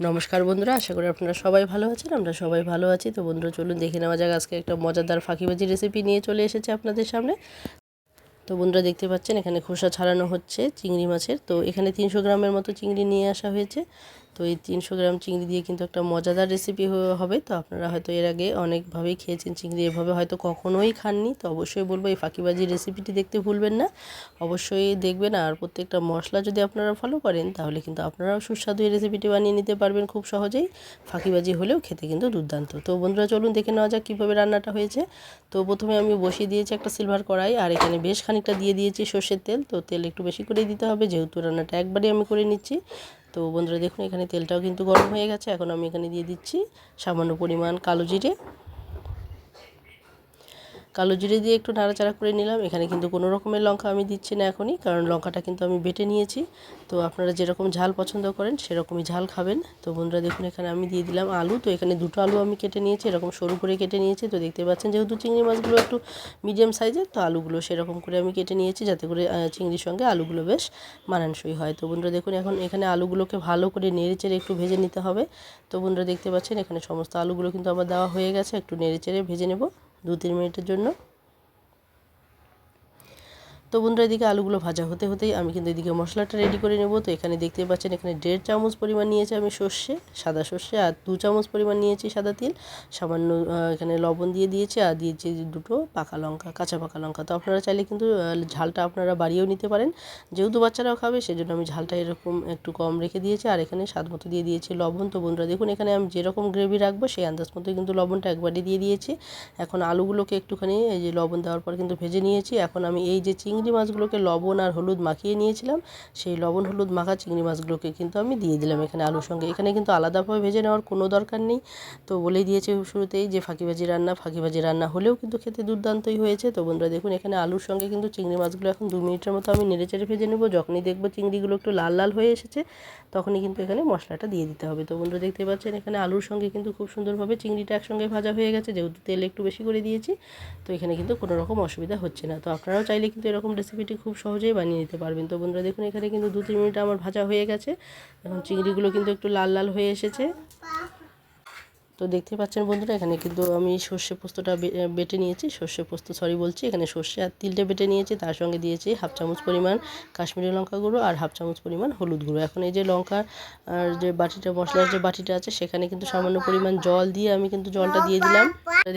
নমস্কার বন্ধুরা, আশা করি আপনারা সবাই ভালো আছেন, আমরা সবাই ভালো আছি। তো বন্ধুরা, চলুন দেখে নেওয়া যাক, আজকে একটা মজাদার ফাঁকিবাজি রেসিপি নিয়ে চলে এসেছে আপনাদের সামনে। তো বন্ধুরা, দেখতে পাচ্ছেন এখানে খোসা ছাড়ানো হচ্ছে চিংড়ি মাছের। তো এখানে তিনশো গ্রামের মতো চিংড়ি নিয়ে আসা হয়েছে। তো এই তিনশো গ্রাম চিংড়ি দিয়ে কিন্তু একটা মজাদার রেসিপি হবে। তো আপনারা হয়তো এর আগে অনেকভাবেই খেয়েছেন চিংড়ি, এভাবে হয়তো কখনোই খাননি। তো অবশ্যই বলব, এই ফাঁকিবাজি রেসিপিটি দেখতে ভুলবেন না। অবশ্যই দেখবেন আর প্রত্যেকটা মশলা যদি আপনারা ফলো করেন, তাহলে কিন্তু আপনারাও সুস্বাদু এই রেসিপিটি বানিয়ে নিতে পারবেন খুব সহজেই। ফাঁকিবাজি হলেও খেতে কিন্তু দুর্দান্ত। তো বন্ধুরা, চলুন দেখে নেওয়া যাক কীভাবে রান্নাটা হয়েছে। তো প্রথমে আমি বসিয়ে দিয়েছি একটা সিলভার কড়াই, আর এখানে বেশ খানিকটা দিয়ে দিয়েছি সর্ষের তেল। তো তেল একটু বেশি করে দিতে হবে, যেহেতু রান্নাটা একবারই আমি করে নিচ্ছি। তো বন্ধুরা দেখুন এখানে তেলটাও কিন্তু গরম হয়ে গেছে। এখন আমি এখানে দিয়ে দিচ্ছি সামান্য পরিমাণ কালো জিরে। কালো জিরে দিয়ে একটু নাড়াচাড়া করে নিলাম। এখানে কিন্তু কোনো রকমের লঙ্কা আমি দিচ্ছি না এখনই, কারণ লঙ্কাটা কিন্তু আমি বেটে নিয়েছি। তো আপনারা যেরকম ঝাল পছন্দ করেন, সেরকমই ঝাল খাবেন। তো বন্ধুরা, দেখুন, এখানে আমি দিয়ে দিলাম আলু। তো এখানে দুটো আলু আমি কেটে নিয়েছি, এরকম সরু করে কেটে নিয়েছি। তো দেখতে পাচ্ছেন, যেহেতু চিংড়ি মাছগুলো একটু মিডিয়াম সাইজের তো আলুগুলো সেরকম করে আমি কেটে নিয়েছি, যাতে করে চিংড়ির সঙ্গে আলুগুলো বেশ মানানসই হয়। তো বন্ধুরা, দেখুন, এখন এখানে আলুগুলোকে ভালো করে নেড়ে চেড়ে একটু ভেজে নিতে হবে। তো বন্ধুরা, দেখতে পাচ্ছেন, এখানে সমস্ত আলুগুলো কিন্তু আবার দেওয়া হয়ে গেছে, একটু নেড়ে চেড়ে ভেজে নেব। দু তিন মিনিটের জন্য তো বন্ধুরা, এদিকে আলুগুলো ভাজা হতে হতেই আমি কিন্তু এদিকে মশলাটা রেডি করে নেব। তো এখানে দেখতে পাচ্ছেন, এখানে দেড় চামচ পরিমাণ নিয়েছি আমি সর্ষে, সাদা সর্ষে, আর দু চামচ পরিমাণ নিয়েছি সাদা তিল। সামান্য এখানে লবণ দিয়ে দিয়েছি, আর দিয়েছি দুটো পাকা লঙ্কা, কাঁচা পাকা লঙ্কা। তো আপনারা চাইলে কিন্তু ঝালটা আপনারা বাড়িয়েও নিতে পারেন। যেহেতু বাচ্চারাও খাবে, সেজন্য আমি ঝালটা এরকম একটু কম রেখে দিয়েছি, আর এখানে স্বাদ মতো দিয়ে দিয়েছি লবণ। তো বন্ধুরা, দেখুন, এখানে আমি যেরকম গ্রেভি রাখব, সেই আন্দাজ মতো কিন্তু লবণটা একবারই দিয়ে দিয়েছি। এখন আলুগুলোকে একটুখানি, এই যে লবণ দেওয়ার পর কিন্তু ভেজে নিয়েছি। এখন আমি এই যে চিংড়ি চিংড়ি মাছগুলোকে লবণ আর হলুদ মাখিয়ে নিয়েছিলাম। সেই লবণ হলুদ মাখা চিংড়ি মাছগুলোকে কিন্তু আমি দিয়ে দিলাম এখানে আলুর সঙ্গে। এখানে কিন্তু আলাদাভাবে ভেজে নেওয়ার কোনো দরকার নেই। তো বলেই দিয়েছে শুরুতেই যে ফাঁকিবাজি রান্না ফাঁকিবাজি রান্না হলেও কিন্তু খেতে দুর্দান্তই হয়েছে। তো বন্ধুরা দেখুন, এখানে আলুর সঙ্গে কিন্তু চিংড়ি মাছগুলো এখন দু মিনিটের মতো আমি নেড়ে চেড়ে ভেজে নেব। যখনই দেখব চিংড়িগুলো একটু লাল লাল হয়ে এসেছে, তখনই কিন্তু এখানে মশলাটা দিয়ে দিতে হবে। তো বন্ধুরা দেখতে পাচ্ছেন, এখানে আলুর সঙ্গে কিন্তু খুব সুন্দরভাবে চিংড়িটা একসঙ্গে ভাজা হয়ে গেছে। যেহেতু তেল একটু বেশি করে দিয়েছি, তো এখানে কিন্তু কোনো রকম অসুবিধা হচ্ছে না। তো আপনারাও চাইলে কিন্তু এরকম রেসিপিটি খুব সহজেই বানিয়ে নিতে পারবেন। তো বন্ধুরা দেখুন, এখানে কিন্তু দু তিন মিনিট আমার ভাজা হয়ে গেছে। এখন চিংড়িগুলো কিন্তু একটু লাল লাল হয়ে এসেছে। তো দেখতে পাচ্ছেন বন্ধুরা, এখানে কিন্তু আমি সর্ষে পোস্তটা বেটে নিয়েছি। সর্ষে পোস্ত সরি বলছি, এখানে সর্ষে আর তিলটা বেটে নিয়েছি। তার সঙ্গে দিয়েছি হাফ চামচ পরিমাণ কাশ্মীরি লঙ্কা গুঁড়ো আর হাফ চামচ পরিমাণ হলুদ গুঁড়ো। এখন এই যে লঙ্কা আর যে বাটিটা, মশলার যে বাটিটা আছে, সেখানে কিন্তু সামান্য পরিমাণ জল দিয়ে আমি কিন্তু জলটা দিয়ে দিলাম।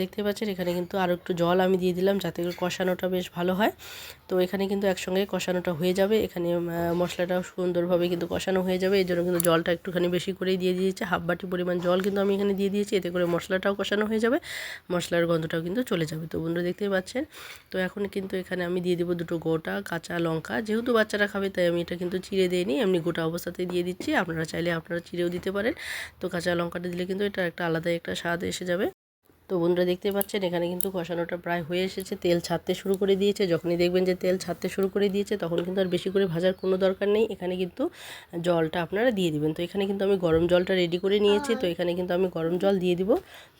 দেখতে পাচ্ছেন, এখানে কিন্তু আরও একটু জল আমি দিয়ে দিলাম যাতে করে কষানোটা বেশ ভালো হয়। তো এখানে কিন্তু একসঙ্গে কষানোটা হয়ে যাবে। এখানে মশলাটা সুন্দরভাবে কিন্তু কষানো হয়ে যাবে। এই জন্য কিন্তু জলটা একটুখানি বেশি করেই দিয়ে দিয়েছে। হাফ বাটি পরিমাণ জল কিন্তু আমি এখানে দিয়ে দিয়েছি। এতে করে মশলাটাও কষানো হয়ে যাবে, মশলার গন্ধটাও কিন্তু চলে যাবে। তো বন্ধুরা দেখতেই পাচ্ছেন, তো এখন কিন্তু এখানে আমি দিয়ে দেবো দুটো গোটা কাঁচা লঙ্কা। যেহেতু বাচ্চারা খাবে, তাই আমি এটা কিন্তু চিড়ে দিইনি, এমনি গোটা অবস্থাতে দিয়ে দিচ্ছি। আপনারা চাইলে আপনারা চিড়েও দিতে পারেন। তো কাঁচা লঙ্কাটা দিলে কিন্তু এটা একটা আলাদাই একটা স্বাদ এসে যাবে। তো বন্ধুরা দেখতে পাচ্ছেন, এখানে কিন্তু কষানোটা প্রায় হয়ে এসেছে। তেল ছাড়তে শুরু করে দিয়েছে। যখনই দেখবেন যে তেল ছাড়তে শুরু করে দিয়েছে, তখন কিন্তু আর বেশি করে ভাজার কোনো দরকার নেই। এখানে কিন্তু জলটা আপনারা দিয়ে দিবেন। তো এখানে কিন্তু আমি গরম জলটা রেডি করে নিয়েছি। তো এখানে কিন্তু আমি গরম জল দিয়ে দিব।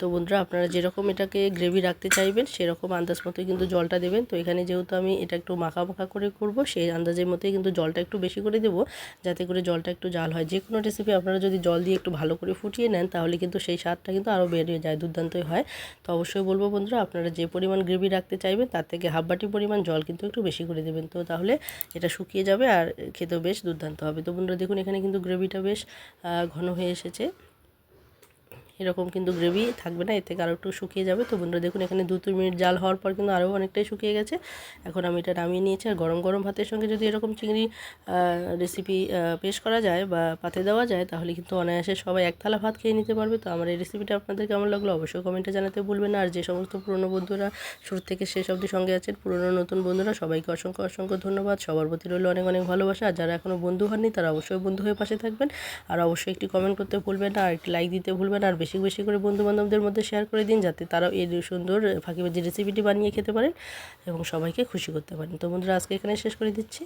তো বন্ধুরা, আপনারা যেরকম এটাকে গ্রেভি রাখতে চাইবেন, সেরকম আন্দাজ মতোই কিন্তু জলটা দেবেন। তো এখানে যেহেতু আমি এটা একটু মাখা মাখা করে করব, সেই আন্দাজের মতোই কিন্তু জলটা একটু বেশি করে দেবো, যাতে করে জলটা একটু জাল হয়। যে কোনো রেসিপি আপনারা যদি জল দিয়ে একটু ভালো করে ফুটিয়ে নেন, তাহলে কিন্তু সেই স্বাদটা কিন্তু আরও বেড়ে যায়, দুর্দান্তই হয়। তো অবশ্যই বলব বন্ধুরা, আপনারা যে পরিমাণ গ্রেভি রাখতে চাইবেন, তার থেকে হাফ বাটি পরিমাণ জল কিন্তু একটু বেশি করে দেবেন। তো তাহলে এটা শুকিয়ে যাবে আর খেতেও বেশ দুর্দান্ত হবে। তো বন্ধুরা, দেখুন এখানে কিন্তু গ্রেভিটা বেশ ঘন হয়ে এসেছে। এরকম কিন্তু গ্রেভি থাকবে না, এর থেকে আরও একটু শুকিয়ে যাবে। তো বন্ধুরা, দেখুন, এখানে দু তিন মিনিট জাল হওয়ার পর কিন্তু আরও অনেকটাই শুকিয়ে গেছে। এখন আমি এটা নামিয়ে নিয়েছি। আর গরম গরম ভাতের সঙ্গে যদি এরকম চিংড়ি রেসিপি পেশ করা যায় বা পাতে দেওয়া যায়, তাহলে কিন্তু অনায়াসে সবাই এক থালা ভাত খেয়ে নিতে পারবে। তো আমার এই রেসিপিটা আপনাদের কেমন লাগল অবশ্যই কমেন্টে জানাতে ভুলবেন না। আর যে সমস্ত পুরনো বন্ধুরা শুরু থেকে শেষ অবধি সঙ্গে আছেন, পুরনো নতুন বন্ধুরা, সবাইকে অসংখ্য অসংখ্য ধন্যবাদ। সবার প্রতি রইল অনেক অনেক ভালোবাসা। আর যারা এখনও বন্ধু হননি, তারা অবশ্যই বন্ধু হয়ে পাশে থাকবেন। আর অবশ্যই একটি কমেন্ট করতে ভুলবেন না, আর একটি লাইক দিতে ভুলবেন আর বেশি বেশি করে বন্ধুবান্ধবদের মধ্যে শেয়ার করে দিন যাতে তারাও এই সুন্দর, ফাঁকিবাজি রেসিপিটি বানিয়ে খেতে পারেন এবং সবাইকে খুশি করতে পারেন। তো বন্ধুরা, আজকে এখানে শেষ করে দিচ্ছি।